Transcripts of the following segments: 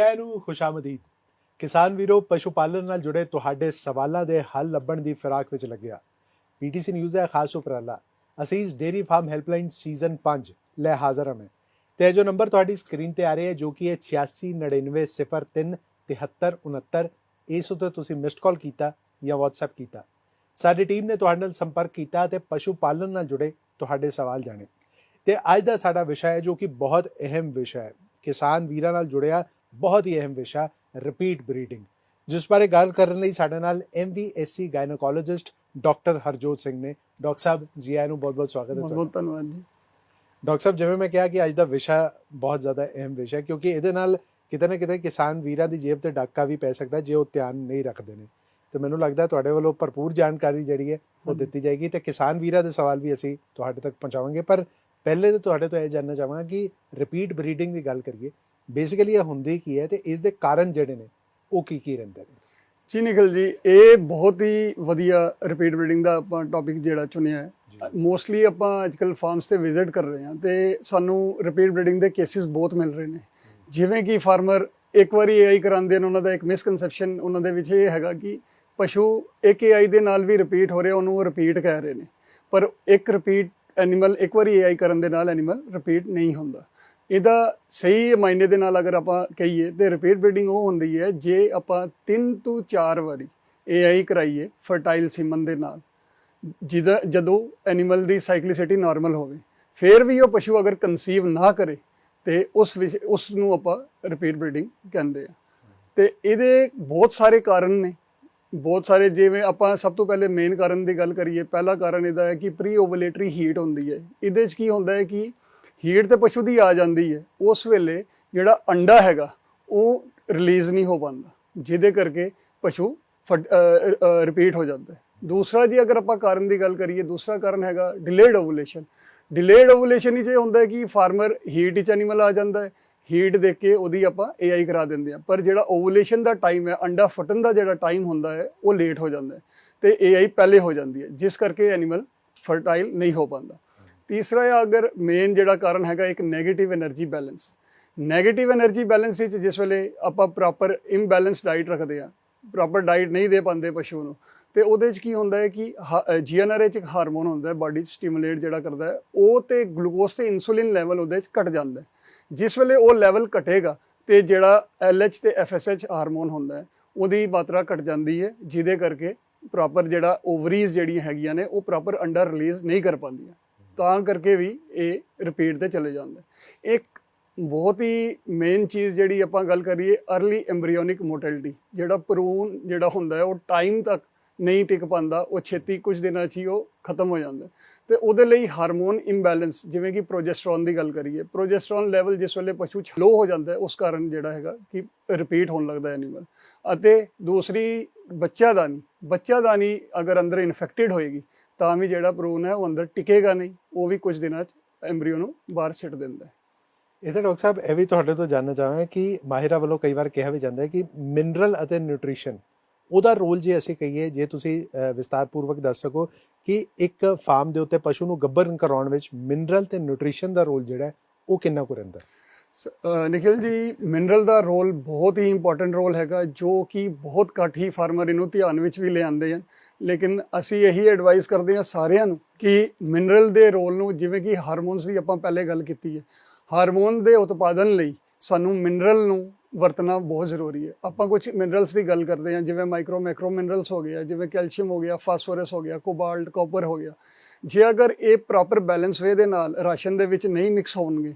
ਜੀ ਨੂੰ ਖੁਸ਼ਾਮਦੀਦ ਕਿਸਾਨ ਵੀਰੋ, ਪਸ਼ੂ ਪਾਲਣ ਨਾਲ ਜੁੜੇ ਤੁਹਾਡੇ ਸਵਾਲਾਂ ਦੇ ਹੱਲ ਲੱਭਣ ਦੀ ਫਿਰਾਕ ਵਿੱਚ ਲੱਗਿਆ। ਪੀਟੀਸੀ ਨਿਊਜ਼ ਦਾ ਖਾਸ ਉਪਰਾਲਾ ਅਸੀਸ ਡੇਰੀ ਫਾਰਮ ਹੈਲਪਲਾਈਨ ਸੀਜ਼ਨ 5 ਲੈ ਹਾਜ਼ਰ ਹਾਂ ਮੈਂ। ਤੇ ਜੋ ਨੰਬਰ ਤੁਹਾਡੀ ਸਕਰੀਨ ਤੇ ਆ ਰਿਹਾ ਹੈ, ਜੋ ਕਿ ਹੈ 8699037369 ਇਸ ਉੱਤੇ ਤੁਸੀਂ ਮਿਸਡ ਕਾਲ ਕੀਤਾ ਜਾਂ WhatsApp ਕੀਤਾ। ਸਾਡੀ ਟੀਮ ਨੇ ਤੁਹਾਡੇ ਨਾਲ ਸੰਪਰਕ ਕੀਤਾ ਤੇ ਪਸ਼ੂ ਪਾਲਣ ਨਾਲ ਜੁੜੇ ਤੁਹਾਡੇ ਸਵਾਲ ਜਾਣੇ। ਤੇ ਅੱਜ ਦਾ ਸਾਡਾ ਵਿਸ਼ਾ ਹੈ ਜੋ ਕਿ ਬਹੁਤ ਅਹਿਮ ਵਿਸ਼ਾ ਹੈ। ਕਿਸਾਨ ਵੀਰਾਂ ਨਾਲ ਜੁੜਿਆ ਬਹੁਤ ਹੀ ਅਹਿਮ ਵਿਸ਼ਾ ਰਿਪੀਟ ਬਰੀਡਿੰਗ ਜਿਸ ਬਾਰੇ ਗੱਲ ਕਰਨ ਲਈ ਸਾਡੇ ਨਾਲ MVSc gynaecologist doctor Harjot Singh ਨੇ। ਡਾਕਟਰ ਸਾਹਿਬ ਜੀ ਆਇਆਂ ਨੂੰ ਬਹੁਤ-ਬਹੁਤ ਸਵਾਗਤ ਹੈ ਬਹੁਤ ਤੁਹਾਡਾ। ਬਹੁਤ ਧੰਨਵਾਦ ਜੀ। ਡਾਕਟਰ ਸਾਹਿਬ ਜਿਵੇਂ ਮੈਂ ਕਿਹਾ ਕਿ ਅੱਜ ਦਾ ਵਿਸ਼ਾ ਬਹੁਤ ਜ਼ਿਆਦਾ ਅਹਿਮ ਵਿਸ਼ਾ ਹੈ ਕਿਉਂਕਿ ਇਹਦੇ ਨਾਲ ਕਿਤੇ ਨਾ ਕਿਤੇ ਕਿਸਾਨ ਵੀਰਾਂ ਦੀ ਜੇਬ ਤੇ ਡਾਕਾ ਵੀ ਪੈ ਸਕਦਾ ਜੇ ਉਹ ਧਿਆਨ ਨਹੀਂ ਰੱਖਦੇ ਨੇ। ਤੇ ਮੈਨੂੰ ਲੱਗਦਾ ਤੁਹਾਡੇ ਵੱਲੋਂ ਭਰਪੂਰ ਜਾਣਕਾਰੀ ਜਿਹੜੀ ਹੈ ਉਹ। ਦਿੱਤੀ ਜਾਏਗੀ। ਤੇ ਕਿਸਾਨ ਵੀਰਾਂ ਦੇ ਸਵਾਲ ਵੀ ਅਸੀਂ ਤੁਹਾਡੇ ਤੱਕ ਪਹੁੰਚਾਵਾਂਗੇ ਪਰ ਪਹਿਲੇ ਤਾਂ ਤੁਹਾਡੇ ਤੋਂ ਇਹ ਜਾਣਨਾ ਚਾਹਾਂਗਾ ਕਿ ਰਿਪੀਟ ਬਰੀਡਿੰਗ ਦੀ ਗੱਲ ਕਰੀਏ। ਬੇਸਿਕਲੀ ਇਹ ਹੁੰਦੀ ਕੀ ਹੈ ਤੇ ਇਸ ਦੇ ਕਾਰਨ ਜਿਹੜੇ ਨੇ ਉਹ ਕੀ ਕੀ ਰਹਿੰਦੇ ਨੇ? ਜੀ ਨਿਖਿਲ ਜੀ ਇਹ ਬਹੁਤ ਹੀ ਵਧੀਆ ਰਿਪੀਟ ਬਰੀਡਿੰਗ ਦਾ ਆਪਾਂ ਟੌਪਿਕ ਜਿਹੜਾ ਚੁਣਿਆ ਹੈ। ਮੋਸਟਲੀ ਆਪਾਂ ਅੱਜਕੱਲ ਫਾਰਮਸ ਤੇ ਵਿਜ਼ਿਟ ਕਰ ਰਹੇ ਹਾਂ ਤੇ ਸਾਨੂੰ ਰਿਪੀਟ ਬਰੀਡਿੰਗ ਦੇ ਕੇਸਿਸ ਬਹੁਤ ਮਿਲ ਰਹੇ ਨੇ। ਜਿਵੇਂ ਕਿ ਫਾਰਮਰ ਇੱਕ ਵਾਰੀ ਏਆਈ ਕਰਾਉਂਦੇ ਨੇ ਉਹਨਾਂ ਦਾ ਇੱਕ ਮਿਸਕਨਸੈਪਸ਼ਨ ਉਹਨਾਂ ਦੇ ਵਿੱਚ ਇਹ ਹੈਗਾ ਕਿ ਪਸ਼ੂ ਇੱਕ ਏਆਈ ਦੇ ਨਾਲ ਵੀ ਰਿਪੀਟ ਹੋ ਰਿਹਾ ਉਹਨੂੰ ਰਿਪੀਟ ਕਹਿ ਰਹੇ ਨੇ। ਪਰ ਇੱਕ ਰਿਪੀਟ ਐਨੀਮਲ ਇੱਕ ਵਾਰੀ ਏਆਈ ਕਰਨ ਦੇ ਨਾਲ ਐਨੀਮਲ ਰਿਪੀਟ ਨਹੀਂ ਹੁੰਦਾ। ਇਹਦਾ ਸਹੀ ਮਾਇਨੇ ਦੇ ਨਾਲ ਅਗਰ ਆਪਾਂ ਕਹੀਏ ਤੇ ਰਿਪੀਟ ਬਰੀਡਿੰਗ ਉਹ ਹੁੰਦੀ ਹੈ ਜੇ ਆਪਾਂ 3 ਤੋਂ 4 ਵਾਰੀ ਏਆਈ ਕਰਾਈਏ ਫਰਟਾਈਲ ਸੀਮਨ ਦੇ ਨਾਲ, ਜਿਹਦਾ ਜਦੋਂ ਐਨੀਮਲ ਦੀ ਸਾਈਕਲਿਸਿਟੀ ਨਾਰਮਲ ਹੋਵੇ, ਫਿਰ ਵੀ ਉਹ ਪਸ਼ੂ ਅਗਰ ਕਨਸੀਵ ਨਾ ਕਰੇ, ਤੇ ਉਸ ਵਿੱਚ ਉਸ ਨੂੰ ਆਪਾਂ ਰਿਪੀਟ ਬਰੀਡਿੰਗ ਕਹਿੰਦੇ ਆ। ਤੇ ਇਹਦੇ ਬਹੁਤ ਸਾਰੇ ਕਾਰਨ ਨੇ। ਬਹੁਤ ਸਾਰੇ ਜਿਵੇਂ ਆਪਾਂ ਸਭ ਤੋਂ ਪਹਿਲੇ ਮੇਨ ਕਾਰਨ ਦੀ ਗੱਲ ਕਰੀਏ, ਪਹਿਲਾ ਕਾਰਨ ਇਹਦਾ ਹੈ ਕਿ ਪ੍ਰੀ ਓਵੂਲੇਟਰੀ ਹੀਟ ਹੁੰਦੀ ਹੈ। ਇਹਦੇ 'ਚ ਕੀ ਹੁੰਦਾ ਹੈ ਕਿ ਹੀਟ ਤੇ ਪਸ਼ੂ ਦੀ ਆ ਜਾਂਦੀ ਹੈ। ਉਸ ਵੇਲੇ ਜਿਹੜਾ ਅੰਡਾ ਹੈਗਾ, ਉਹ ਰਿਲੀਜ਼ ਨਹੀਂ ਹੋ ਪਾਉਂਦਾ। ਜਿਹਦੇ ਕਰਕੇ ਪਸ਼ੂ ਰਿਪੀਟ ਹੋ ਜਾਂਦਾ ਹੈ। ਦੂਸਰਾ ਜੀ, ਅਗਰ ਆਪਾਂ ਕਾਰਨ ਦੀ ਗੱਲ ਕਰੀਏ, ਦੂਸਰਾ ਕਾਰਨ ਹੈਗਾ ਡਿਲੇਡ ਓਵੂਲੇਸ਼ਨ ਡਿਲੇਡ ਓਵੂਲੇਸ਼ਨ ਹੀ ਜੇ ਹੁੰਦਾ ਹੈ ਕਿ ਫਾਰਮਰ ਹੀਟ ਵਿੱਚ ਐਨੀਮਲ ਆ ਜਾਂਦਾ ਹੈ। ਹੀਟ ਦੇਖ ਕੇ ਉਹਦੀ ਆਪਾਂ ਏਆਈ ਕਰਾ ਦਿੰਦੇ ਆ ਪਰ ਜਿਹੜਾ ਓਵੂਲੇਸ਼ਨ ਦਾ ਟਾਈਮ ਹੈ, ਅੰਡਾ ਫਟਣ ਦਾ ਜਿਹੜਾ ਟਾਈਮ ਹੁੰਦਾ ਹੈ, ਉਹ ਲੇਟ ਹੋ ਜਾਂਦਾ ਹੈ ਤੇ ਏਆਈ ਪਹਿਲੇ ਹੋ ਜਾਂਦੀ ਹੈ। ਜਿਸ ਕਰਕੇ ਐਨੀਮਲ ਫਰਟਾਈਲ ਨਹੀਂ ਹੋ ਪਾਉਂਦਾ। ਤੀਸਰਾ ਹੈ, ਅਗਰ ਮੇਨ ਜਿਹੜਾ ਕਾਰਨ ਹੈਗਾ ਇੱਕ negative energy balance negative energy balance ਵਿੱਚ ਜਿਸ ਵੇਲੇ ਆਪਾਂ ਪ੍ਰੋਪਰ ਇੰਬੈਲੈਂਸ ਡਾਈਟ ਰੱਖਦੇ ਆ ਪ੍ਰੋਪਰ ਡਾਈਟ ਨਹੀਂ ਦੇ ਪਾਉਂਦੇ ਪਸ਼ੂ ਨੂੰ, ਤੇ ਉਹਦੇ ਵਿੱਚ ਕੀ ਹੁੰਦਾ ਹੈ ਕਿ ਜੀਐਨਆਰ ਵਿੱਚ ਇੱਕ ਹਾਰਮੋਨ ਹੁੰਦਾ ਹੈ ਬਾਡੀ ਸਟਿਮੂਲੇਟ ਜਿਹੜਾ ਕਰਦਾ ਹੈ, ਉਹ ਤੇ ਗਲੂਕੋਸ ਤੇ ਇਨਸੂਲਿਨ ਲੈਵਲ ਉਹਦੇ ਵਿੱਚ ਘਟ ਜਾਂਦਾ ਹੈ। ਜਿਸ ਵੇਲੇ ਉਹ ਲੈਵਲ ਘਟੇਗਾ ਤੇ ਜਿਹੜਾ ਐਲਐਚ ਤੇ ਐਫਐਸਐਚ ਹਾਰਮੋਨ ਹੁੰਦਾ ਹੈ, ਉਹਦੀ ਮਾਤਰਾ ਘਟ ਜਾਂਦੀ ਹੈ, ਜਿਹਦੇ ਕਰਕੇ ਪ੍ਰੋਪਰ ਜਿਹੜਾ ਓਵਰੀਜ਼ ਜਿਹੜੀਆਂ ਹੈਗੀਆਂ ਨੇ, ਉਹ ਪ੍ਰੋਪਰ ਅੰਡਰ ਰਿਲੀਜ਼ ਨਹੀਂ ਕਰ ਪਾਉਂਦੀਆਂ। ਤਾਂ ਕਰਕੇ ਵੀ ਇਹ ਰਿਪੀਟ ਤੇ ਚਲੇ ਜਾਂਦਾ ਇੱਕ ਬਹੁਤ ਹੀ ਮੇਨ ਚੀਜ਼ ਜਿਹੜੀ ਆਪਾਂ ਗੱਲ ਕਰੀਏ अर्ਲੀ ਐਮਬ੍ਰੀਓਨਿਕ ਮੋਰਟੈਲਿਟੀ ਜਿਹੜਾ ਭਰੂਣ ਜਿਹੜਾ ਹੁੰਦਾ ਹੈ, ਉਹ ਟਾਈਮ ਤੱਕ ਨਹੀਂ ਟਿਕ ਪਾਉਂਦਾ, ਉਹ ਛੇਤੀ ਕੁਝ ਦਿਨਾਂ 'ਚ ਹੀ ਉਹ ਖਤਮ ਹੋ ਜਾਂਦਾ ਹੈ। ਤੇ ਉਹਦੇ ਲਈ ਹਾਰਮੋਨ ਇੰਬੈਲੈਂਸ ਜਿਵੇਂ ਕਿ ਪ੍ਰੋਜੈਸਟਰੋਨ ਦੀ ਗੱਲ ਕਰੀਏ ਪ੍ਰੋਜੈਸਟਰੋਨ ਲੈਵਲ ਜਿਸ ਵੇਲੇ ਪਸ਼ੂ 'ਚ ਲੋ ਹੋ ਜਾਂਦਾ ਹੈ, ਉਸ ਕਾਰਨ ਜਿਹੜਾ ਹੈਗਾ ਕਿ ਰਿਪੀਟ ਹੋਣ ਲੱਗਦਾ ਐਨੀਮਲ ਅਤੇ ਦੂਸਰੀ ਬੱਚਾਦਾਨੀ ਬੱਚਾ ਬੱਚਾਦਾਨੀ ਅਗਰ ਅੰਦਰ ਇਨਫੈਕਟਡ ਹੋਏਗੀ ਤਾਂ ਵੀ ਜਿਹੜਾ ਭਰੂਣ ਹੈ ਉਹ ਅੰਦਰ ਟਿਕੇਗਾ ਨਹੀਂ ਉਹ ਵੀ ਕੁਝ ਦਿਨਾਂ 'ਚ ਐਮਬ੍ਰੀਓ ਨੂੰ ਬਾਹਰ ਸਿੱਟ ਦਿੰਦਾ ਹੈ। ਇਹ ਤਾਂ ਡਾਕਟਰ ਸਾਹਿਬ ਇਹ ਵੀ ਤੁਹਾਡੇ ਤੋਂ ਜਾਣਨਾ ਚਾਹਾਂਗਾ ਕਿ ਮਾਹਿਰਾਂ ਵੱਲੋਂ ਕਈ ਵਾਰ ਕਿਹਾ ਵੀ ਜਾਂਦਾ ਹੈ ਕਿ ਮਿਨਰਲ ਅਤੇ ਨਿਊਟ੍ਰੀਸ਼ਨ ਉਹਦਾ ਰੋਲ ਜੇ ਅਸੀਂ ਕਹੀਏ ਜੇ ਤੁਸੀਂ ਵਿਸਤਾਰਪੂਰਵਕ ਦੱਸ ਸਕੋ ਕਿ ਇੱਕ ਫਾਰਮ ਦੇ ਉੱਤੇ ਪਸ਼ੂ ਨੂੰ ਗੱਭਰਨ ਕਰਾਉਣ ਵਿੱਚ ਮਿਨਰਲ ਤੇ ਨਿਊਟ੍ਰੀਸ਼ਨ ਦਾ ਰੋਲ ਜਿਹੜਾ ਉਹ ਕਿੰਨਾ ਕੁ ਰਹਿੰਦਾ ਨਿਖਿਲ ਜੀ ਮਿਨਰਲ ਦਾ ਰੋਲ ਬਹੁਤ ਹੀ ਇੰਪੋਰਟੈਂਟ ਰੋਲ ਹੈਗਾ ਜੋ ਕਿ ਬਹੁਤ ਘੱਟ ਹੀ ਫਾਰਮਰ ਇਹਨੂੰ ਧਿਆਨ ਵਿੱਚ ਵੀ ਲਿਆਉਂਦੇ ਹਨ। ਲੇਕਿਨ ਅਸੀਂ ਇਹੀ ਐਡਵਾਈਸ ਕਰਦੇ ਹਾਂ ਸਾਰਿਆਂ ਨੂੰ ਕਿ ਮਿਨਰਲ ਦੇ ਰੋਲ ਨੂੰ ਜਿਵੇਂ ਕਿ ਹਾਰਮੋਨਸ ਦੀ ਆਪਾਂ ਪਹਿਲੇ ਗੱਲ ਕੀਤੀ ਹੈ ਹਾਰਮੋਨ ਦੇ ਉਤਪਾਦਨ ਲਈ ਸਾਨੂੰ ਮਿਨਰਲ ਨੂੰ ਵਰਤਣਾ ਬਹੁਤ ਜ਼ਰੂਰੀ ਹੈ। ਆਪਾਂ ਕੁਝ ਮਿਨਰਲਸ ਦੀ ਗੱਲ ਕਰਦੇ ਹਾਂ, ਜਿਵੇਂ ਮਾਈਕਰੋ ਮੈਕਰੋ ਮਿਨਰਲਸ ਹੋ ਗਿਆ, ਜਿਵੇਂ ਕੈਲਸ਼ੀਅਮ ਹੋ ਗਿਆ ਫਾਸਫੋਰਸ ਹੋ ਗਿਆ ਕੋਬਾਲਟ ਕਾਪਰ ਹੋ ਗਿਆ। ਜੇ ਅਗਰ ਇਹ ਪ੍ਰੋਪਰ ਬੈਲੈਂਸ ਵੇ ਦੇ ਨਾਲ ਰਾਸ਼ਨ ਦੇ ਵਿੱਚ ਨਹੀਂ ਮਿਕਸ ਹੋਣਗੇ,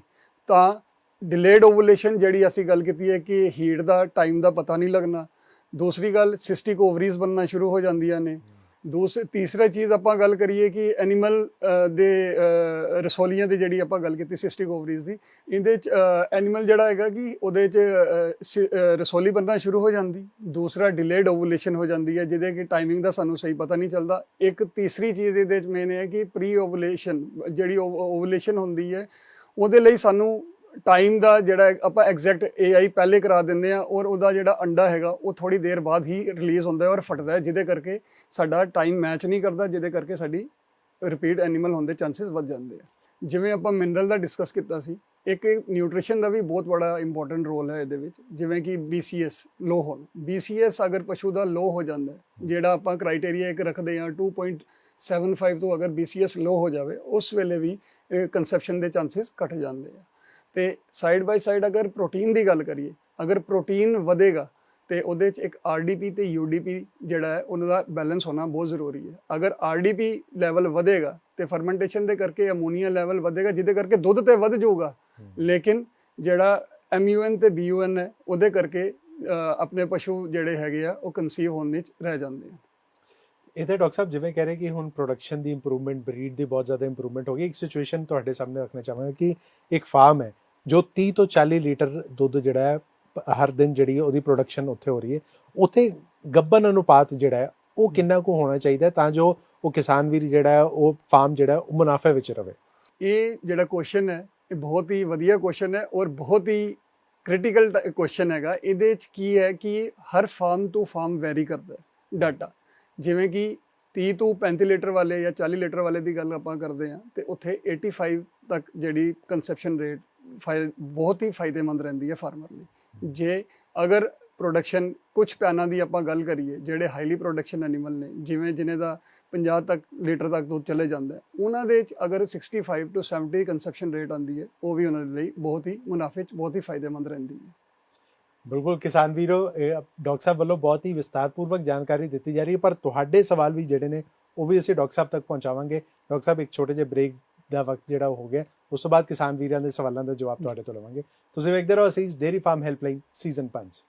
ਤਾਂ ਡਿਲੇਡ ਓਵੂਲੇਸ਼ਨ ਜਿਹੜੀ ਅਸੀਂ ਗੱਲ ਕੀਤੀ ਹੈ ਕਿ ਹੀਟ ਦਾ ਟਾਈਮ ਦਾ ਪਤਾ ਨਹੀਂ ਲੱਗਣਾ ਦੂਸਰੀ ਗੱਲ ਸਿਸਟਿਕ ਓਵਰੀਜ਼ ਬਣਨਾ ਸ਼ੁਰੂ ਹੋ ਜਾਂਦੀਆਂ ਨੇ। ਦੂਸਰੀ ਤੀਸਰਾ ਚੀਜ਼ ਆਪਾਂ ਗੱਲ ਕਰੀਏ ਕਿ ਐਨੀਮਲ ਦੇ ਰਸੋਲੀਆਂ ਦੀ ਜਿਹੜੀ ਆਪਾਂ ਗੱਲ ਕੀਤੀ ਸਿਸਟਿਕ ਓਵਰੀਜ਼ ਦੀ ਇਹਦੇ ਚ ਐਨੀਮਲ ਜਿਹੜਾ ਹੈਗਾ ਕਿ ਉਹਦੇ ਚ ਸਿ- ਅਹ, ਰਸੋਲੀ ਬਣਨਾ ਸ਼ੁਰੂ ਹੋ ਜਾਂਦੀ। ਦੂਸਰਾ ਡਿਲੇਡ ਓਵੂਲੇਸ਼ਨ ਹੋ ਜਾਂਦੀ ਹੈ ਜਿਹਦੇ ਕਿ ਟਾਈਮਿੰਗ ਦਾ ਸਾਨੂੰ ਸਹੀ ਪਤਾ ਨਹੀਂ ਚੱਲਦਾ। ਇੱਕ ਤੀਸਰੀ ਚੀਜ਼ ਇਹਦੇ ਚ ਮੇਨ ਹੈ ਕਿ ਪ੍ਰੀ ਓਵੂਲੇਸ਼ਨ ਜਿਹੜੀ ਓਵੂਲੇਸ਼ਨ ਹੁੰਦੀ ਹੈ ਉਹਦੇ ਲਈ ਸਾਨੂੰ ਟਾਈਮ ਦਾ ਜਿਹੜਾ ਆਪਾਂ ਐਗਜ਼ੈਕਟ AI ਪਹਿਲੇ ਕਰਾ ਦਿੰਦੇ ਆ ਔਰ ਉਹਦਾ ਜਿਹੜਾ ਅੰਡਾ ਹੈਗਾ, ਉਹ ਥੋੜੀ ਦੇਰ ਬਾਅਦ ਹੀ ਰਿਲੀਜ਼ ਹੁੰਦਾ ਹੈ ਔਰ ਫਟਦਾ ਹੈ, ਜਿਹਦੇ ਕਰਕੇ ਸਾਡਾ ਟਾਈਮ ਮੈਚ ਨਹੀਂ ਕਰਦਾ, ਜਿਹਦੇ ਕਰਕੇ ਸਾਡੀ ਰਿਪੀਟ ਐਨੀਮਲ ਹੋਣ ਦੇ ਚਾਂਸਸ ਵੱਧ ਜਾਂਦੇ ਆ। ਜਿਵੇਂ ਆਪਾਂ ਮਿਨਰਲ ਦਾ ਡਿਸਕਸ ਕੀਤਾ ਸੀ, ਇੱਕ ਨਿਊਟ੍ਰੀਸ਼ਨ ਦਾ ਵੀ ਬਹੁਤ ਬੜਾ ਇੰਪੋਰਟੈਂਟ ਰੋਲ ਹੈ ਇਹਦੇ ਵਿੱਚ, ਜਿਵੇਂ ਕਿ BCS ਲੋ ਹੋਣ BCS ਅਗਰ ਪਸ਼ੂ ਦਾ ਲੋ ਹੋ ਜਾਂਦਾ ਜਿਹੜਾ ਆਪਾਂ ਕ੍ਰਾਈਟੇਰੀਆ ਇੱਕ ਰੱਖਦੇ ਹਾਂ 2.75 ਤੋਂ ਅਗਰ BCS ਲੋ ਹੋ ਜਾਵੇ, ਉਸ ਵੇਲੇ ਵੀ ਕਨਸੈਪਸ਼ਨ ਦੇ ਚਾਂਸਸ ਘਟ ਜਾਂਦੇ ਆ। ਤੇ ਸਾਈਡ ਬਾਈ ਸਾਈਡ ਅਗਰ ਪ੍ਰੋਟੀਨ ਦੀ ਗੱਲ ਕਰੀਏ ਅਗਰ ਪ੍ਰੋਟੀਨ ਵਧੇਗਾ ਤੇ ਉਹਦੇ ਚ ਇੱਕ ਆਰਡੀਪੀ ਤੇ ਯੂਡੀਪੀ ਜਿਹੜਾ ਹੈ ਉਹਨਾਂ ਦਾ ਬੈਲੈਂਸ ਹੋਣਾ ਬਹੁਤ ਜ਼ਰੂਰੀ ਹੈ। ਅਗਰ ਆਰਡੀਪੀ ਲੈਵਲ ਵਧੇਗਾ ਤੇ ਫਰਮੈਂਟੇਸ਼ਨ ਦੇ ਕਰਕੇ ਅਮੋਨੀਆ ਲੈਵਲ ਵਧੇਗਾ ਜਿਹਦੇ ਕਰਕੇ ਦੁੱਧ ਤੇ ਵਧ ਜਾਊਗਾ। ਲੇਕਿਨ ਜਿਹੜਾ ਐਮਯੂਐਨ ਤੇ ਬੀਯੂਐਨ ਹੈ ਉਹਦੇ ਕਰਕੇ ਆਪਣੇ ਪਸ਼ੂ ਜਿਹੜੇ ਹੈਗੇ ਆ ਉਹ ਕਨਸੀਵ ਹੋਣ ਵਿੱਚ ਰਹਿ ਜਾਂਦੇ ਆ। ਇਹਦੇ ਡਾਕਟਰ ਸਾਹਿਬ ਜਿਵੇਂ ਕਹਿ ਰਹੇ ਕਿ ਹੁਣ ਪ੍ਰੋਡਕਸ਼ਨ ਦੀ ਇੰਪਰੂਵਮੈਂਟ ਬਰੀਡ ਦੀ ਬਹੁਤ ਜ਼ਿਆਦਾ ਇੰਪਰੂਵਮੈਂਟ ਹੋ ਗਈ। ਇੱਕ ਸਿਚੁਏਸ਼ਨ ਤੁਹਾਡੇ ਸਾਹਮਣੇ ਰੱਖਣਾ ਚਾਹਾਂਗਾ ਕਿ ਇੱਕ ਫਾਰਮ ਹੈ ਜੋ 30 ਤੋਂ 40 ਲੀਟਰ ਦੁੱਧ ਜਿਹੜਾ ਹੈ ਹਰ ਦਿਨ ਜਿਹੜੀ ਉਹਦੀ ਪ੍ਰੋਡਕਸ਼ਨ ਉੱਥੇ ਹੋ ਰਹੀ ਹੈ। ਉੱਥੇ ਗੱਬਨ ਅਨੁਪਾਤ ਜਿਹੜਾ ਹੈ ਉਹ ਕਿੰਨਾ ਕੁ ਹੋਣਾ ਚਾਹੀਦਾ ਤਾਂ ਜੋ ਉਹ ਕਿਸਾਨ ਵੀਰ ਜਿਹੜਾ ਹੈ ਉਹ ਫਾਰਮ ਜਿਹੜਾ ਉਹ ਮੁਨਾਫੇ ਵਿੱਚ ਰਵੇ। ਇਹ ਜਿਹੜਾ ਕੁਐਸਚਨ ਹੈ ਇਹ ਬਹੁਤ ਹੀ ਵਧੀਆ ਕੁਐਸਚਨ ਹੈ ਔਰ ਬਹੁਤ ਹੀ ਕ੍ਰਿਟੀਕਲ ਕੁਐਸਚਨ ਹੈਗਾ। ਇਹਦੇ ਚ ਕੀ ਹੈ ਕਿ ਹਰ ਫਾਰਮ ਤੋਂ ਫਾਰਮ ਵੈਰੀ ਕਰਦਾ ਹੈ ਡਾਟਾ। ਜਿਵੇਂ ਕਿ 30 ਤੋਂ 35 ਲੀਟਰ ਵਾਲੇ ਜਾਂ 40 ਲੀਟਰ ਵਾਲੇ ਦੀ ਗੱਲ ਆਪਾਂ ਕਰਦੇ ਹਾਂ ਤੇ ਉੱਥੇ 85 ਤੱਕ ਜਿਹੜੀ ਕਨਸੈਪਸ਼ਨ ਰੇਟ ਬਹੁਤ ਹੀ ਫਾਇਦੇਮੰਦ ਰਹਿੰਦੀ ਹੈ ਫਾਰਮਰ ਲਈ। ਜੇ ਅਗਰ ਪ੍ਰੋਡਕਸ਼ਨ ਕੁਝ ਪਿਆਨਾਂ ਦੀ ਆਪਾਂ ਗੱਲ ਕਰੀਏ, ਜਿਹੜੇ ਹਾਈਲੀ ਪ੍ਰੋਡਕਸ਼ਨ ਐਨੀਮਲ ਨੇ, ਜਿਵੇਂ ਜਿਨੇ ਦਾ 50 ਤੱਕ, ਲੀਟਰ ਤੱਕ ਦੁੱਧ ਚਲੇ ਜਾਂਦਾ ਉਹਨਾਂ ਦੇ ਚ ਅਗਰ 65 ਤੋਂ 70 ਕਨਸੈਪਸ਼ਨ ਰੇਟ ਆਉਂਦੀ ਹੈ, ਉਹ ਵੀ ਉਹਨਾਂ ਦੇ ਲਈ ਬਹੁਤ ਹੀ ਮੁਨਾਫੇ ਚ ਬਹੁਤ ਹੀ ਫਾਇਦੇਮੰਦ ਰਹਿੰਦੀ ਹੈ। ਬਿਲਕੁਲ, ਕਿਸਾਨ ਵੀਰੋ, ਇਹ ਡਾਕਟਰ ਸਾਹਿਬ ਵੱਲੋਂ ਬਹੁਤ ਹੀ ਵਿਸਤਾਰਪੂਰਵਕ ਜਾਣਕਾਰੀ ਦਿੱਤੀ ਜਾ ਰਹੀ ਹੈ, ਪਰ ਤੁਹਾਡੇ ਸਵਾਲ ਵੀ ਜਿਹੜੇ ਨੇ, ਉਹ ਵੀ ਅਸੀਂ ਡਾਕਟਰ ਸਾਹਿਬ ਤੱਕ ਪਹੁੰਚਾਵਾਂਗੇ। ਡਾਕਟਰ ਸਾਹਿਬ, ਇੱਕ ਛੋਟੇ ਜਿਹੇ ਬ੍ਰੇਕ ਦਾ ਵਕਤ ਜਿਹੜਾ ਉਹ ਹੋ ਗਿਆ। ਉਸ ਤੋਂ ਬਾਅਦ ਕਿਸਾਨ ਵੀਰਾਂ ਦੇ ਸਵਾਲਾਂ ਦਾ ਜਵਾਬ ਤੁਹਾਡੇ ਤੋਂ ਲਵਾਂਗੇ ਤੁਸੀਂ ਵੇਖਦੇ ਰਹੋ ਅਸੀਂ dairy farm helpline season 5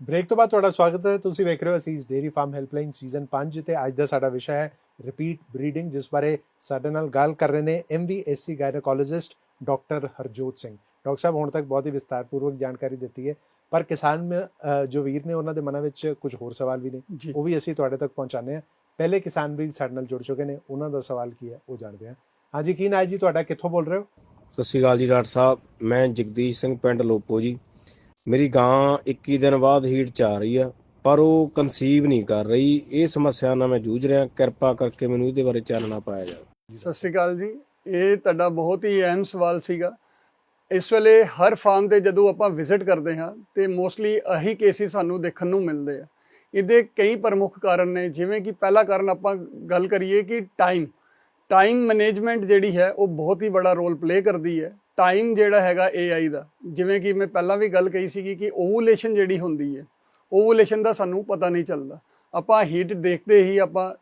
break ਤੋਂ ਬਾਅਦ ਤੁਹਾਡਾ ਸਵਾਗਤ ਹੈ ਤੁਸੀਂ ਵੇਖ ਰਹੇ ਹੋ ਅਸੀਂ ਡੇਰੀ ਫਾਰਮ ਹੈਲਪਲਾਈਨ ਸੀਜ਼ਨ 5 ਤੇ ਅੱਜ ਦਾ ਸਾਡਾ ਵਿਸ਼ਾ ਹੈ ਰਿਪੀਟ ਬਰੀਡਿੰਗ ਜਿਸ ਬਾਰੇ ਸਾਡੇ ਨਾਲ ਗੱਲ ਕਰ ਰਹੇ ਨੇ MVSc gynaecologist doctor Harjot Singh doctor sahib ਹੁਣ ਤੱਕ ਬਹੁਤ ਹੀ ਵਿਸਤਾਰਪੂਰਵਕ ਜਾਣਕਾਰੀ ਦਿੱਤੀ ਹੈ ਪਰ ਕਿਸਾਨ ਜੋ ਵੀਰ ਨੇ ਉਹਨਾਂ ਦੇ ਮਨਾਂ ਵਿੱਚ ਕੁਝ ਹੋਰ ਸਵਾਲ ਵੀ ਨੇ ਉਹ ਵੀ ਅਸੀਂ ਤੁਹਾਡੇ ਤੱਕ ਪਹੁੰਚਾਉਂਦੇ ਹਾਂ। ਪਹਿਲੇ ਕਿਸਾਨ ਵੀ ਸਾਡੇ ਨਾਲ ਜੁੜ ਚੁੱਕੇ ਨੇ ਉਹਨਾਂ ਦਾ ਸਵਾਲ ਕੀ ਹੈ ਉਹ ਜਾਣਦੇ ਹਾਂ। ਹਾਂਜੀ ਕੀ ਨਾਂ ਹੈ ਜੀ? ਤੁਹਾਡਾ ਕਿੱਥੋਂ ਬੋਲ ਰਹੇ ਹੋ? ਸਤਿ ਸ਼੍ਰੀ ਅਕਾਲ ਜੀ ਡਾਕਟਰ ਸਾਹਿਬ। ਮੈਂ ਜਗਦੀਸ਼ ਸਿੰਘ ਪਿੰਡ ਲੋਪੋ ਜੀ। ਮੇਰੀ ਗਾਂ 21 ਦਿਨ ਬਾਅਦ ਹੀਟ ਚ ਆ ਰਹੀ ਆ ਪਰ ਉਹ ਕਨਸੀਵ ਨਹੀਂ ਕਰ ਰਹੀ। ਇਹ ਸਮੱਸਿਆ ਨਾਲ ਮੈਂ ਜੂਝ ਰਿਹਾ ਕਿਰਪਾ ਕਰਕੇ ਮੈਨੂੰ ਇਹਦੇ ਬਾਰੇ ਚਾਨਣਾ ਪਾਇਆ ਜਾਵੇ। ਸਤਿ ਸ਼੍ਰੀ ਅਕਾਲ ਜੀ। ਇਹ ਤੁਹਾਡਾ ਬਹੁਤ ਹੀ ਅਹਿਮ ਸਵਾਲ ਸੀਗਾ। ਇਸ ਵੇਲੇ ਹਰ ਫਾਰਮ ਤੇ ਜਦੋਂ ਆਪਾਂ ਵਿਜ਼ਿਟ ਕਰਦੇ ਹਾਂ, ਤੇ ਮੋਸਟਲੀ ਇਹੀ ਕੇਸਿਸ ਸਾਨੂੰ ਦੇਖਣ ਨੂੰ ਮਿਲਦੇ ਆ। ਇਹਦੇ ਕਈ ਪ੍ਰਮੁੱਖ ਕਾਰਨ ਨੇ, ਜਿਵੇਂ ਕਿ ਪਹਿਲਾ ਕਾਰਨ ਆਪਾਂ ਗੱਲ ਕਰੀਏ ਕਿ ਟਾਈਮ ਟਾਈਮ ਮੈਨੇਜਮੈਂਟ ਜਿਹੜੀ ਹੈ, ਉਹ ਬਹੁਤ ਹੀ ਬੜਾ ਰੋਲ ਪਲੇ ਕਰਦੀ ਹੈ। ਟਾਈਮ ਜਿਹੜਾ ਹੈਗਾ AI ਦਾ, ਜਿਵੇਂ ਕਿ ਮੈਂ ਪਹਿਲਾਂ ਵੀ ਗੱਲ ਕਹੀ ਸੀਗੀ ਕਿ ਓਵੂਲੇਸ਼ਨ ਜਿਹੜੀ ਹੁੰਦੀ ਹੈ ਓਵੂਲੇਸ਼ਨ ਦਾ ਸਾਨੂੰ ਪਤਾ ਨਹੀਂ ਚੱਲਦਾ। ਆਪਾਂ ਹੀਟ ਦੇਖਦੇ ਹੀ ਆਪਾਂ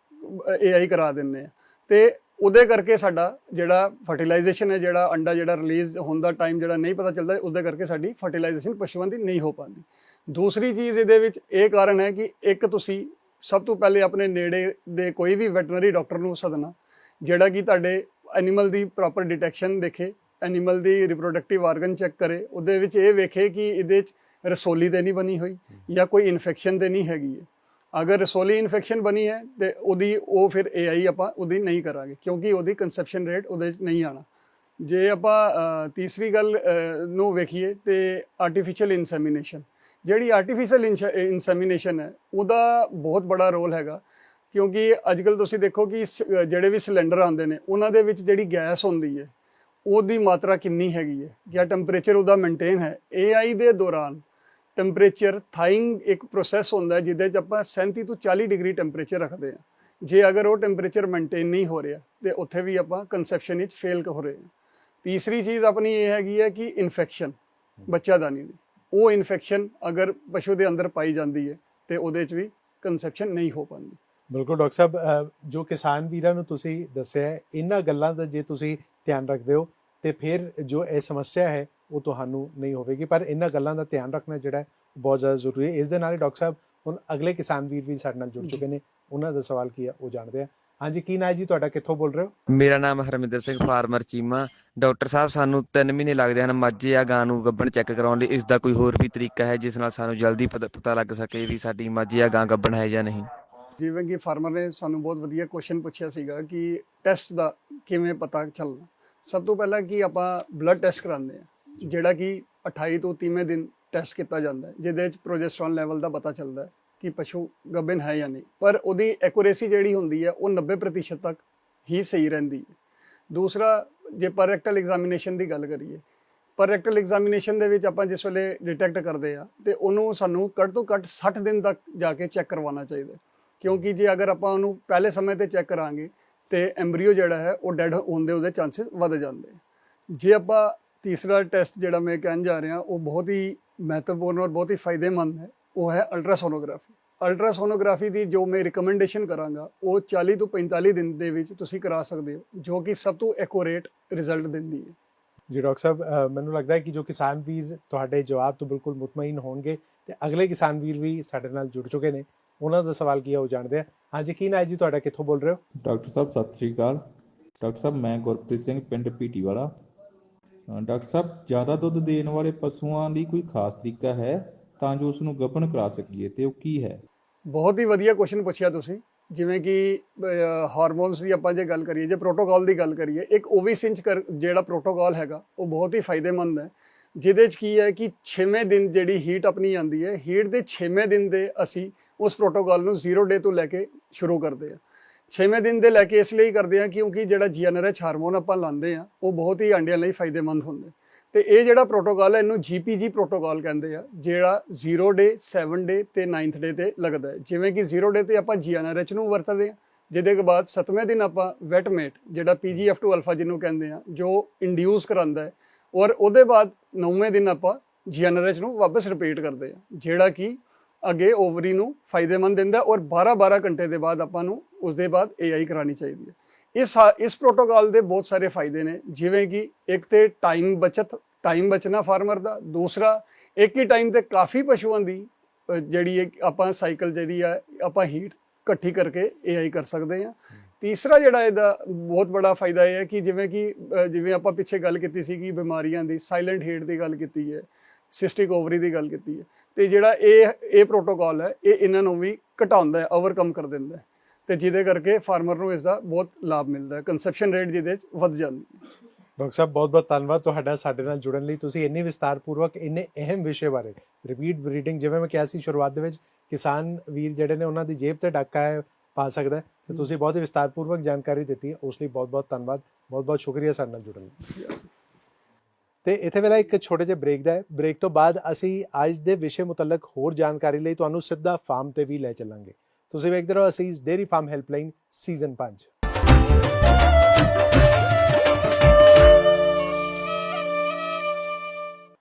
AI ਕਰਾ ਦਿੰਦੇ ਆ ਤੇ ਉਹਦੇ ਕਰਕੇ ਸਾਡਾ ਜਿਹੜਾ ਫਰਟੀਲਾਈਜੇਸ਼ਨ ਹੈ, ਜਿਹੜਾ ਅੰਡਾ ਜਿਹੜਾ ਰਿਲੀਜ਼ ਹੁੰਦਾ ਟਾਈਮ ਜਿਹੜਾ ਨਹੀਂ ਪਤਾ ਚੱਲਦਾ, ਉਸਦੇ ਕਰਕੇ ਸਾਡੀ ਫਰਟੀਲਾਈਜੇਸ਼ਨ ਪਸ਼ੂਆਂ ਦੀ ਨਹੀਂ ਹੋ ਪਾਉਂਦੀ। ਦੂਸਰੀ ਚੀਜ਼ ਇਹਦੇ ਵਿੱਚ ਇਹ ਕਾਰਨ ਹੈ ਕਿ ਇੱਕ ਤੁਸੀਂ ਸਭ ਤੋਂ ਪਹਿਲੇ ਆਪਣੇ ਨੇੜੇ ਦੇ ਕੋਈ ਵੀ ਵੈਟਰਨਰੀ ਡਾਕਟਰ ਨੂੰ ਸੱਦਣਾ, ਜਿਹੜਾ ਕਿ ਤੁਹਾਡੇ ਐਨੀਮਲ ਦੀ ਪ੍ਰੋਪਰ ਡਿਟੈਕਸ਼ਨ ਦੇਖੇ ਐਨੀਮਲ ਦੀ ਰਿਪਰੋਡਕਟਿਵ ਆਰਗਨ ਚੈੱਕ ਕਰੇ, ਉਹਦੇ ਵਿੱਚ ਇਹ ਵੇਖੇ ਕਿ ਇਹਦੇ ਵਿੱਚ ਰਸੋਲੀ ਤੇ ਨਹੀਂ ਬਣੀ ਹੋਈ ਜਾਂ ਕੋਈ ਇਨਫੈਕਸ਼ਨ ਤੇ ਨਹੀਂ ਹੈਗੀ ਹੈ। ਅਗਰ ਰਸੋਲੀ ਇਨਫੈਕਸ਼ਨ ਬਣੀ ਹੈ, ਤੇ ਉਹਦੀ ਉਹ ਫਿਰ ਏਆਈ ਆਪਾਂ ਉਹਦੀ ਨਹੀਂ ਕਰਾਂਗੇ, ਕਿਉਂਕਿ ਉਹਦੀ ਕਨਸੈਪਸ਼ਨ ਰੇਟ ਉਹਦੇ ਵਿੱਚ ਨਹੀਂ ਆਣਾ ਜੇ ਆਪਾਂ ਤੀਸਰੀ ਗੱਲ ਨੂੰ ਵੇਖੀਏ, ਤੇ ਆਰਟੀਫੀਸ਼ੀਅਲ ਇਨਸੈਮੀਨੇਸ਼ਨ ਜਿਹੜੀ ਆਰਟੀਫੀਸ਼ੀਅਲ ਇਨਸੈਮੀਨੇਸ਼ਨ ਹੈ, ਉਹਦਾ ਬਹੁਤ ਬੜਾ ਰੋਲ ਹੈਗਾ, ਕਿਉਂਕਿ ਅੱਜਕੱਲ ਤੁਸੀਂ ਦੇਖੋ ਕਿ ਸ- ਜਿਹੜੇ ਵੀ ਸਿਲੰਡਰ ਆਉਂਦੇ ਨੇ, ਉਹਨਾਂ ਦੇ ਵਿੱਚ ਜਿਹੜੀ ਗੈਸ ਹੁੰਦੀ ਹੈ, ਉਹਦੀ ਮਾਤਰਾ ਕਿੰਨੀ ਹੈਗੀ ਹੈ। ਜਾਂ ਟੈਂਪਰੇਚਰ ਉਹਦਾ ਮੇਨਟੇਨ ਹੈ। AI ਦੇ ਦੌਰਾਨ ਟੈਂਪਰੇਚਰ ਥਾਈਂਗ ਇੱਕ ਪ੍ਰੋਸੈਸ ਹੁੰਦਾ ਜਿਹਦੇ 'ਚ ਆਪਾਂ 37 ਤੋਂ 40 ਡਿਗਰੀ ਟੈਂਪਰੇਚਰ ਰੱਖਦੇ ਹਾਂ। ਜੇ ਅਗਰ ਉਹ ਟੈਂਪਰੇਚਰ ਮੇਨਟੇਨ ਨਹੀਂ ਹੋ ਰਿਹਾ, ਤੇ ਉੱਥੇ ਵੀ ਆਪਾਂ ਕਨਸੈਪਸ਼ਨ ਵਿੱਚ ਫੇਲ ਹੋ ਰਹੇ ਹਾਂ। ਤੀਸਰੀ ਚੀਜ਼ ਆਪਣੀ ਇਹ ਹੈਗੀ ਹੈ ਕਿ ਇਨਫੈਕਸ਼ਨ ਬੱਚਾਦਾਨੀ ਦੀ। ਉਹ ਇਨਫੈਕਸ਼ਨ ਅਗਰ ਪਸ਼ੂ ਦੇ ਅੰਦਰ ਪਾਈ ਜਾਂਦੀ ਹੈ, ਤੇ ਉਹਦੇ 'ਚ ਵੀ ਕਨਸੈਪਸ਼ਨ ਨਹੀਂ ਹੋ ਪਾਉਂਦੀ। ਬਿਲਕੁਲ, ਡਾਕਟਰ ਸਾਹਿਬ ਜੋ ਕਿਸਾਨ ਵੀਰਾਂ ਨੂੰ ਤੁਸੀਂ ਦੱਸਿਆ, ਇਹਨਾਂ ਗੱਲਾਂ ਦਾ ਜੇ ਤੁਸੀਂ ਧਿਆਨ ਰੱਖਦੇ ਹੋ ਤੇ ਫਿਰ ਜੋ ਇਹ ਸਮੱਸਿਆ ਹੈ ਉਹ ਤੁਹਾਨੂੰ ਨਹੀਂ ਹੋਵੇਗੀ। ਪਰ ਇਹਨਾਂ ਗੱਲਾਂ ਦਾ ਧਿਆਨ ਰੱਖਣਾ ਜਿਹੜਾ ਬਹੁਤ ਜ਼ਿਆਦਾ ਜ਼ਰੂਰੀ ਹੈ। ਇਸ ਦੇ ਨਾਲ ਹੀ ਡਾਕਟਰ ਸਾਹਿਬ ਹੁਣ ਅਗਲੇ ਕਿਸਾਨ ਵੀਰ ਵੀ ਸਾਡੇ ਨਾਲ ਜੁੜ। ਚੁੱਕੇ ਨੇ। ਉਹਨਾਂ ਦਾ ਸਵਾਲ ਕੀ ਹੈ ਉਹ ਜਾਣਦੇ ਆ। ਹਾਂਜੀ ਕੀ ਨਾਂ ਹੈ ਜੀ? ਤੁਹਾਡਾ ਕਿੱਥੋਂ ਬੋਲ ਰਹੇ ਹੋ? ਮੇਰਾ ਨਾਮ ਹਰਮਿੰਦਰ ਸਿੰਘ ਫਾਰਮਰ ਚੀਮਾ। ਡਾਕਟਰ ਸਾਹਿਬ ਸਾਨੂੰ 3 ਮਹੀਨੇ ਲੱਗਦੇ ਹਨ ਮੱਝ ਜਾਂ ਗਾਂ ਨੂੰ ਗੱਭਣ ਚੈੱਕ ਕਰਾਉਣ ਲਈ। ਇਸ ਦਾ ਕੋਈ ਹੋਰ ਵੀ ਤਰੀਕਾ ਹੈ ਜਿਸ ਨਾਲ ਸਾਨੂੰ ਜਲਦੀ ਪਤਾ ਪਤਾ ਲੱਗ ਸਕੇ ਵੀ ਸਾਡੀ ਮੱਝ ਜਾਂ ਗਾਂ ਗੱਭਣ ਹੈ ਜਾਂ ਨਹੀਂ। ਜਿਵੇਂ ਕਿ ਫਾਰਮਰ ਨੇ ਸਾਨੂੰ ਬਹੁਤ ਵਧੀਆ ਕੁਐਸਚਨ ਪੁੱਛਿਆ ਸੀਗਾ ਕਿ ਟੈਸਟ ਦਾ ਕਿਵੇਂ ਪਤਾ ਚੱਲਣਾ ਸਭ ਤੋਂ ਪਹਿਲਾਂ ਕਿ ਆਪਾਂ ਬਲੱਡ ਟੈਸਟ ਕਰਾਉਂਦੇ ਆ ਜਿਹੜਾ ਕਿ 28 ਤੋਂ 30ਵੇਂ ਦਿਨ ਟੈਸਟ ਕੀਤਾ ਜਾਂਦਾ ਹੈ, ਜਿਹਦੇ ਵਿੱਚ ਪ੍ਰੋਜੈਸਟਰੋਨ ਲੈਵਲ ਦਾ ਪਤਾ ਚੱਲਦਾ ਹੈ ਕਿ ਪਸ਼ੂ ਗੱਭਣ ਹੈ ਜਾਂ ਨਹੀਂ। ਪਰ ਉਹਦੀ ਐਕੂਰੇਸੀ ਜਿਹੜੀ ਹੁੰਦੀ ਹੈ, ਉਹ 90% ਤੱਕ ਹੀ ਸਹੀ ਰਹਿੰਦੀ ਹੈ। ਦੂਸਰਾ, ਜੇ ਪਰ ਰੈਕਟਲ ਐਗਜ਼ਾਮੀਨੇਸ਼ਨ ਦੀ ਗੱਲ ਕਰੀਏ ਪਰ ਰੈਕਟਲ ਐਗਜ਼ਾਮੀਨੇਸ਼ਨ ਦੇ ਵਿੱਚ ਆਪਾਂ ਜਿਸ ਵੇਲੇ ਡਿਟੈਕਟ ਕਰਦੇ ਆ ਤੇ ਉਹਨੂੰ ਸਾਨੂੰ ਘੱਟ ਤੋਂ ਘੱਟ 60 ਦਿਨ ਤੱਕ ਜਾ ਕੇ ਚੈੱਕ ਕਰਵਾਉਣਾ ਚਾਹੀਦਾ ਕਿਉਂਕਿ ਜੇ ਅਗਰ ਆਪਾਂ ਉਹਨੂੰ ਪਹਿਲੇ ਸਮੇਂ ਤੇ ਚੈੱਕ ਕਰਾਂਗੇ ਤੇ ਐਮਬ੍ਰੀਓ ਜਿਹੜਾ ਹੈ, ਉਹ ਡੈਡ ਹੋਣ ਦੇ ਉਹਦੇ ਚਾਂਸਸ ਵੱਧ ਜਾਂਦੇ ਜੇ ਆਪਾਂ ਤੀਸਰਾ ਟੈਸਟ ਜਿਹੜਾ ਮੈਂ ਕਹਿਣ ਜਾ ਰਿਹਾ, ਉਹ ਬਹੁਤ ਹੀ ਮਹੱਤਵਪੂਰਨ ਔਰ ਬਹੁਤ ਹੀ ਫਾਇਦੇਮੰਦ ਹੈ, ਉਹ ਹੈ ਅਲਟਰਾਸੋਨੋਗ੍ਰਾਫੀ ਅਲਟਰਾਸੋਨੋਗ੍ਰਾਫੀ ਦੀ ਜੋ ਮੈਂ ਰਿਕਮੈਂਡੇਸ਼ਨ ਕਰਾਂਗਾ, ਉਹ 40 ਤੋਂ 45 ਦਿਨ ਦੇ ਵਿੱਚ ਤੁਸੀਂ ਕਰਾ ਸਕਦੇ ਹੋ, ਜੋ ਕਿ ਸਭ ਤੋਂ ਐਕੂਰੇਟ ਰਿਜ਼ਲਟ ਦਿੰਦੀ ਹੈ। ਜੀ, ਡਾਕਟਰ ਸਾਹਿਬ ਮੈਨੂੰ ਲੱਗਦਾ ਹੈ ਕਿ ਜੋ ਕਿਸਾਨ ਵੀਰ ਤੁਹਾਡੇ ਜਵਾਬ ਤੋਂ ਬਿਲਕੁਲ ਮੁਤਮਈਨ ਹੋਣਗੇ ਤੇ ਅਗਲੇ ਕਿਸਾਨ ਵੀਰ ਵੀ ਸਾਡੇ ਨਾਲ ਜੁੜ ਚੁੱਕੇ ਨੇ। ਉਹਨਾਂ ਦਾ ਸਵਾਲ ਕੀ ਹੈ ਉਹ ਜਾਣਦੇ ਆ। ਹਾਂਜੀ ਕੀ ਨਾਂ ਹੈ ਜੀ ਤੁਹਾਡਾ? ਕਿੱਥੋਂ ਬੋਲ ਰਹੇ ਹੋ? ਡਾਕਟਰ ਸਾਹਿਬ ਸਤਿ ਸ੍ਰੀ ਅਕਾਲ। ਡਾਕਟਰ ਸਾਹਿਬ ਮੈਂ ਗੁਰਪ੍ਰੀਤ ਸਿੰਘ ਪਿੰਡ ਪੀਟੀ ਵਾਲਾ। ਡਾਕਟਰ ਸਾਹਿਬ ਜ਼ਿਆਦਾ ਦੁੱਧ ਦੇਣ ਵਾਲੇ ਪਸ਼ੂਆਂ ਲਈ ਕੋਈ ਖਾਸ ਤਰੀਕਾ ਹੈ ਤਾਂ ਜੋ ਉਸ ਨੂੰ ਗੱਭਣ ਕਰਾ ਸਕੀਏ ਤੇ ਉਹ ਕੀ ਹੈ? ਬਹੁਤ ਹੀ ਵਧੀਆ ਕੁਐਸਚਨ ਪੁੱਛਿਆ ਤੁਸੀਂ। ਜਿਵੇਂ ਕਿ ਹਾਰਮੋਨਸ ਦੀ ਆਪਾਂ ਜੇ ਗੱਲ ਕਰੀਏ ਜੇ ਪ੍ਰੋਟੋਕਾਲ ਦੀ ਗੱਲ ਕਰੀਏ ਇੱਕ ਓਵੀਸਿੰਚ ਜਿਹੜਾ ਪ੍ਰੋਟੋਕਾਲ ਹੈਗਾ ਉਹ ਬਹੁਤ ਹੀ ਫਾਇਦੇਮੰਦ ਹੈ। ਜਿਹਦੇ 'ਚ ਕੀ ਹੈ ਕਿ 6ਵੇਂ ਦਿਨ ਜਿਹੜੀ ਹੀਟ ਆਪਣੀ ਆਂਦੀ ਹੈ ਹੀਟ ਦੇ 6ਵੇਂ ਦਿਨ ਦੇ ਅਸੀਂ ਉਸ ਪ੍ਰੋਟੋਕਾਲ ਨੂੰ ਜ਼ੀਰੋ ਡੇ ਤੋਂ ਲੈ ਕੇ ਸ਼ੁਰੂ ਕਰਦੇ ਹਾਂ 6ਵੇਂ ਦਿਨ ਦੇ ਲੈ ਕੇ ਇਸ ਲਈ ਕਰਦੇ ਹਾਂ ਕਿਉਂਕਿ ਜਿਹੜਾ ਜੀਐਨਆਰਐਚ ਹਾਰਮੋਨ ਆਪਾਂ ਲਾਉਂਦੇ ਆ, ਉਹ ਬਹੁਤ ਹੀ ਆਂਡਿਆਂ ਲਈ ਫਾਇਦੇਮੰਦ ਹੁੰਦਾ। ਤੇ ਇਹ ਜਿਹੜਾ ਪ੍ਰੋਟੋਕਾਲ ਹੈ ਇਹਨੂੰ ਜੀਪੀਜੀ ਪ੍ਰੋਟੋਕਾਲ ਕਹਿੰਦੇ ਆ, ਜਿਹੜਾ 0 ਡੇ 7 ਡੇ ਤੇ 9th ਡੇ ਤੇ ਲੱਗਦਾ ਹੈ। ਜਿਵੇਂ ਕਿ 0 ਡੇ ਤੇ ਆਪਾਂ ਜੀਐਨਆਰਐਚ ਨੂੰ ਵਰਤਦੇ ਆ, ਜਿਹਦੇ ਕੇ ਬਾਅਦ 7ਵੇਂ ਦਿਨ ਆਪਾਂ ਵੈਟਮੇਟ ਜਿਹੜਾ ਪੀਜੀਐਫ2 ਅਲਫਾ ਜਿਹਨੂੰ ਕਹਿੰਦੇ ਆ, ਜੋ ਇੰਡਿਊਸ ਕਰਾਂਦਾ ਹੈ। ਔਰ ਉਹਦੇ ਬਾਅਦ 9ਵੇਂ ਦਿਨ ਆਪਾਂ ਜੀਐਨਆਰਐਚ ਨੂੰ ਵਾਪਸ ਰਿਪੀਟ ਕਰਦੇ ਆ, ਜਿਹੜਾ ਕਿ ਅੱਗੇ ਓਵਰੀ ਨੂੰ ਫਾਇਦੇਮੰਦ ਦਿੰਦਾ ਔਰ 12-12 ਘੰਟੇ ਦੇ ਬਾਅਦ ਆਪਾਂ ਨੂੰ ਉਸ ਦੇ ਬਾਅਦ ਏਆਈ ਕਰਾਣੀ ਚਾਹੀਦੀ ਹੈ। ਇਸ ਹਾ- ਇਸ ਪ੍ਰੋਟੋਕਾਲ ਦੇ ਬਹੁਤ ਸਾਰੇ ਫਾਇਦੇ ਨੇ, ਜਿਵੇਂ ਕਿ ਇੱਕ ਤੇ ਟਾਈਮ ਬਚਤ ਟਾਈਮ ਬਚਣਾ ਫਾਰਮਰ ਦਾ, ਦੂਸਰਾ ਇੱਕ ਹੀ ਟਾਈਮ ਤੇ ਕਾਫੀ ਪਸ਼ੂਆਂ ਦੀ ਜਿਹੜੀ ਇੱਕ ਆਪਾਂ ਸਾਈਕਲ ਜਿਹੜੀ ਆ, ਆਪਾਂ ਹੀਟ ਇਕੱਠੀ ਕਰਕੇ ਏਆਈ ਕਰ ਸਕਦੇ ਹਾਂ। ਤੀਸਰਾ ਜਿਹੜਾ ਇਹਦਾ ਬਹੁਤ ਬੜਾ ਫਾਇਦਾ ਇਹ ਹੈ ਕਿ ਜਿਵੇਂ ਕਿ ਜਿਵੇਂ ਆਪਾਂ ਪਿੱਛੇ ਗੱਲ ਕੀਤੀ ਸੀ ਕਿ ਬਿਮਾਰੀਆਂ ਦੀ ਸਾਇਲੈਂਟ ਹੀਟ ਦੀ ਗੱਲ ਕੀਤੀ ਹੈ। ਸਿਸਟਿਕ ਓਵਰੀ ਦੀ ਗੱਲ ਕੀਤੀ ਹੈ। ਤੇ ਜਿਹੜਾ ਇਹ ਇਹ ਪ੍ਰੋਟੋਕਾਲ ਹੈ ਇਹ ਇਹਨਾਂ ਨੂੰ ਵੀ ਘਟਾਉਂਦਾ ਹੈ ਓਵਰਕਮ ਕਰ ਦਿੰਦਾ ਹੈ। ਤੇ ਜਿਹਦੇ ਕਰਕੇ ਫਾਰਮਰ ਨੂੰ ਇਸ ਦਾ ਬਹੁਤ ਲਾਭ ਮਿਲਦਾ ਹੈ। ਕੰਸੈਪਸ਼ਨ ਰੇਟ ਜਿਹਦੇ ਚ ਵੱਧ ਜਾਂਦੀ ਹੈ। ਡਾਕਟਰ ਸਾਹਿਬ ਬਹੁਤ ਬਹੁਤ ਧੰਨਵਾਦ ਤੁਹਾਡਾ ਸਾਡੇ ਨਾਲ ਜੁੜਨ ਲਈ। ਤੁਸੀਂ ਇੰਨੇ ਵਿਸਤਾਰਪੂਰਵਕ ਇੰਨੇ ਅਹਿਮ ਵਿਸ਼ੇ ਬਾਰੇ ਰਿਪੀਟ ਬਰੀਡਿੰਗ ਜਿਵੇਂ ਮੈਂ ਕਿਹਾ ਸੀ ਸ਼ੁਰੂਆਤ ਦੇ ਵਿੱਚ ਕਿਸਾਨ ਵੀਰ ਜਿਹੜੇ ਨੇ ਉਹਨਾਂ ਦੀ ਜੇਬ ਤੇ ਡਾਕਾ ਹੈ ਪਾ ਸਕਦਾ ਤੇ ਤੁਸੀਂ ਬਹੁਤ ਹੀ ਵਿਸਤਾਰਪੂਰਵਕ ਜਾਣਕਾਰੀ ਦਿੱਤੀ ਹੈ। ਉਸ ਲਈ ਬਹੁਤ ਬਹੁਤ ਧੰਨਵਾਦ। ਬਹੁਤ ਬਹੁਤ ਸ਼ੁਕਰੀਆ ਸਾਡੇ ਨਾਲ ਜੁੜਨ ਲਈ। ਤੇ ਇੱਥੇ ਵੇਲਾ ਇੱਕ ਛੋਟੇ ਜਿਹੇ ਬ੍ਰੇਕ ਦਾ ਹੈ। ਬ੍ਰੇਕ ਤੋਂ ਬਾਅਦ ਅਸੀਂ ਅੱਜ ਦੇ ਵਿਸ਼ੇ ਮੁਤਲਕ ਹੋਰ ਜਾਣਕਾਰੀ ਲਈ ਤੁਹਾਨੂੰ ਸਿੱਧਾ ਫਾਰਮ ਤੇ ਵੀ ਲੈ ਚੱਲਾਂਗੇ। ਤੁਸੀਂ ਵੇਖਦੇ ਰਹੋ, ਅਸੀਂ dairy farm helpline season 5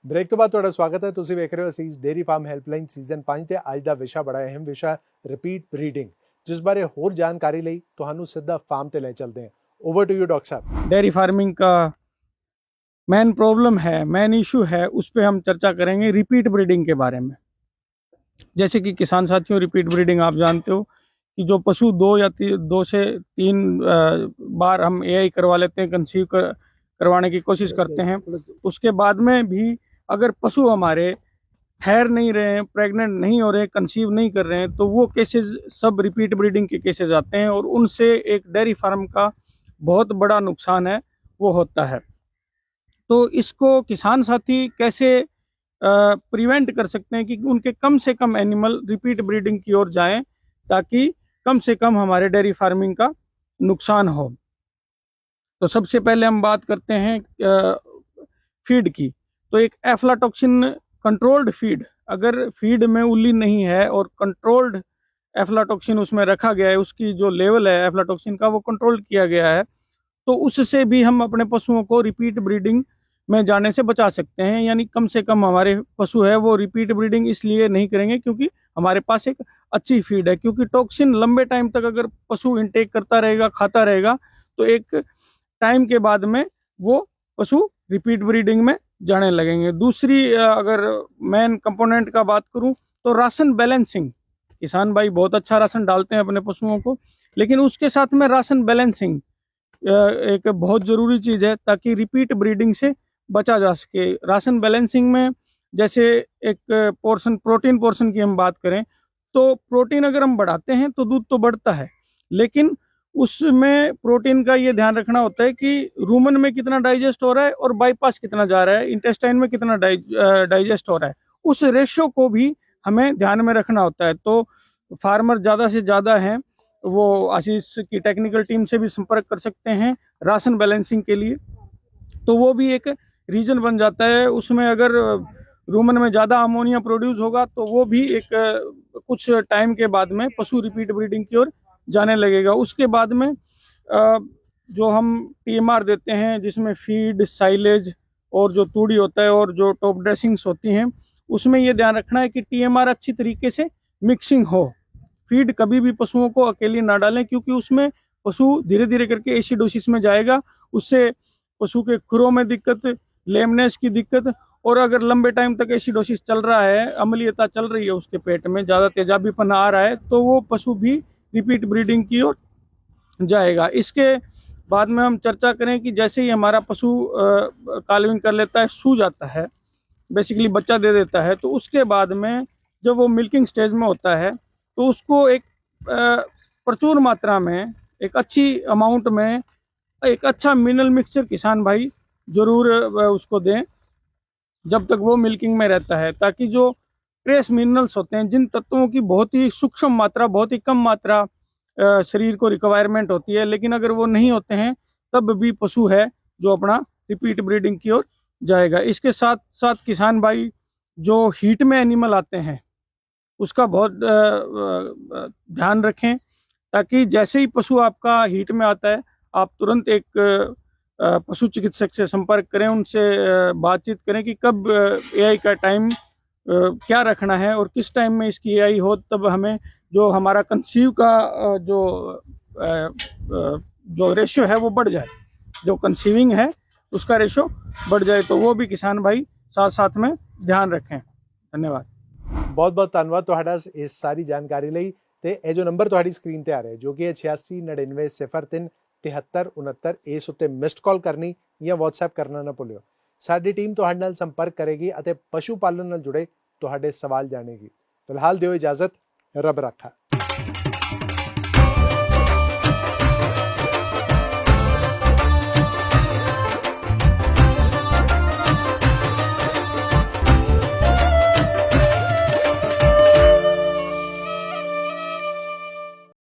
break ਤੋਂ ਬਾਅਦ ਤੁਹਾਡਾ ਸਵਾਗਤ ਹੈ। ਤੁਸੀਂ ਵੇਖ ਰਹੇ ਹੋ, ਅਸੀਂ ਡੇਰੀ ਫਾਰਮ ਹੈਲਪਲਾਈਨ ਸੀਜ਼ਨ 5 ਤੇ ਅੱਜ ਦਾ ਵਿਸ਼ਾ ਬੜਾ ਅਹਿਮ ਵਿਸ਼ਾ ਰਿਪੀਟ ਬਰੀਡਿੰਗ ਜਿਸ ਬਾਰੇ ਹੋਰ ਜਾਣਕਾਰੀ ਲਈ ਤੁਹਾਨੂੰ ਸਿੱਧਾ ਫਾਰਮ ਤੇ ਲੈ ਚੱਲਦੇ ਹਾਂ। Over to you doctor sahib. Dairy farming the main problem है मेन इशू है उस पर हम चर्चा करेंगे रिपीट ब्रीडिंग के बारे में। जैसे कि किसान साथियों रिपीट ब्रीडिंग आप जानते हो कि जो पशु दो या दो से तीन बार हम एआई करवा लेते हैं कंसीव कर करवाने की कोशिश करते हैं। उसके बाद में भी अगर पशु हमारे ठहर नहीं रहे हैं प्रेग्नेंट नहीं हो रहे हैं कंसीव नहीं कर रहे हैं तो वो केसेस सब रिपीट ब्रीडिंग के केसेस आते हैं और उनसे एक डेयरी फार्म का बहुत बड़ा नुकसान है वो होता है। तो इसको किसान साथी कैसे प्रिवेंट कर सकते हैं कि उनके कम से कम एनिमल रिपीट ब्रीडिंग की ओर जाएँ ताकि कम से कम हमारे डेयरी फ़ार्मिंग का नुकसान हो। तो सबसे पहले हम बात करते हैं फ़ीड की। तो एक एफ्लाटॉक्सिन कंट्रोल्ड फ़ीड अगर फ़ीड में उल्ली नहीं है और कंट्रोल्ड एफ्लाटॉक्सिन उसमें रखा गया है, उसकी जो लेवल है एफ्लाटॉक्सिन का वो कंट्रोल किया गया है तो उससे भी हम अपने पशुओं को रिपीट ब्रीडिंग में जाने से बचा सकते हैं, यानी कम से कम हमारे पशु है, वो रिपीट ब्रीडिंग इसलिए नहीं करेंगे क्योंकि हमारे पास एक अच्छी फ़ीड है, क्योंकि टॉक्सिन लंबे टाइम तक अगर पशु इंटेक करता रहेगा, खाता रहेगा तो एक टाइम के बाद में वो पशु रिपीट ब्रीडिंग में जाने लगेंगे। दूसरी अगर मेन कंपोनेंट का बात करूँ तो राशन बैलेंसिंग किसान भाई बहुत अच्छा राशन डालते हैं अपने पशुओं को, लेकिन उसके साथ में राशन बैलेंसिंग एक बहुत ज़रूरी चीज़ है ताकि रिपीट ब्रीडिंग से बचा जा सके। राशन बैलेंसिंग में जैसे एक पोर्शन प्रोटीन पोर्शन की हम बात करें तो प्रोटीन अगर हम बढ़ाते हैं तो दूध तो बढ़ता है, लेकिन उसमें प्रोटीन का ये ध्यान रखना होता है कि रूमन में कितना डाइजेस्ट हो रहा है और बाईपास कितना जा रहा है इंटेस्टाइन में कितना डाइजेस्ट हो रहा है, उस रेशियो को भी हमें ध्यान में रखना होता है। तो फार्मर ज़्यादा से ज़्यादा हैं वो आशीष की टेक्निकल टीम से भी संपर्क कर सकते हैं राशन बैलेंसिंग के लिए। तो वो भी एक रीजन बन जाता है। उसमें अगर रूमन में ज़्यादा अमोनिया प्रोड्यूस होगा तो वो भी एक कुछ टाइम के बाद में पशु रिपीट ब्रीडिंग की ओर जाने लगेगा। उसके बाद में जो हम टीएमआर देते हैं, जिसमें फ़ीड साइलेज और जो तूड़ी होता है और जो टॉप ड्रेसिंग्स होती हैं, उसमें ये ध्यान रखना है कि टीएमआर अच्छी तरीके से मिक्सिंग हो। फ़ीड कभी भी पशुओं को अकेली ना डालें, क्योंकि उसमें पशु धीरे धीरे करके एसिडोसिस में जाएगा। उससे पशु के खुरों में दिक्कत लेमनेस की दिक्कत और अगर लंबे टाइम तक एसिडोसिस चल रहा है, अम्लीयता चल रही है उसके पेट में, ज़्यादा तेजाबीपन आ रहा है तो वो पशु भी रिपीट ब्रीडिंग की ओर जाएगा। इसके बाद में हम चर्चा करें कि जैसे ही हमारा पशु कालविंग कर लेता है, सू जाता है बेसिकली बच्चा दे देता है तो उसके बाद में जब वो मिल्किंग स्टेज में होता है तो उसको एक प्रचुर मात्रा में, एक अच्छी अमाउंट में, एक अच्छा मिनरल मिक्सचर किसान भाई ज़रूर उसको दें, जब तक वो मिल्किंग में रहता है, ताकि जो ट्रेस मिनरल्स होते हैं, जिन तत्वों की बहुत ही सूक्ष्म मात्रा, बहुत ही कम मात्रा शरीर को रिक्वायरमेंट होती है, लेकिन अगर वो नहीं होते हैं, तब भी पशु है, जो अपना रिपीट ब्रीडिंग की ओर जाएगा। इसके साथ साथ किसान भाई, जो हीट में एनिमल आते हैं उसका बहुत ध्यान रखें, ताकि जैसे ही पशु आपका हीट में आता है, आप तुरंत एक पशु चिकित्सक से संपर्क करें, उनसे बातचीत करें कि कब एआई का टाइम क्या रखना है और किस टाइम में इसकी एआई हो, तब हमें जो हमारा कंसीव का जो जो रेशियो है वो बढ़ जाए। जो कंसीविंग है, उसका रेशियो बढ़ जाए तो वो भी किसान भाई साथ साथ में ध्यान रखें। धन्यवाद। ਬਹੁਤ ਬਹੁਤ ਧੰਨਵਾਦ ਤੁਹਾਡਾ ਇਸ- ਸਾਰੀ ਜਾਣਕਾਰੀ ਲਈ ਤੇ ਇਹ ਜੋ ਨੰਬਰ ਤੁਹਾਡੀ ਸਕਰੀਨ ਤੇ ਆ ਰਿਹਾ ਜੋ ਕਿ ਹੈ 869903 7369 ਇਸ ਉੱਤੇ ਮਿਸਡ ਕਾਲ ਕਰਨੀ ਜਾਂ WhatsApp ਕਰਨਾ ਨਾ ਭੁੱਲਿਓ ਸਾਡੀ ਟੀਮ ਤੁਹਾਡੇ ਨਾਲ ਸੰਪਰਕ ਕਰੇਗੀ ਅਤੇ ਪਸ਼ੂ ਪਾਲਣ ਨਾਲ ਜੁੜੇ ਤੁਹਾਡੇ ਸਵਾਲ ਜਾਣੇਗੀ ਫਿਲਹਾਲ ਦਿਓ ਇਜਾਜ਼ਤ ਰੱਬ ਰੱਖਾ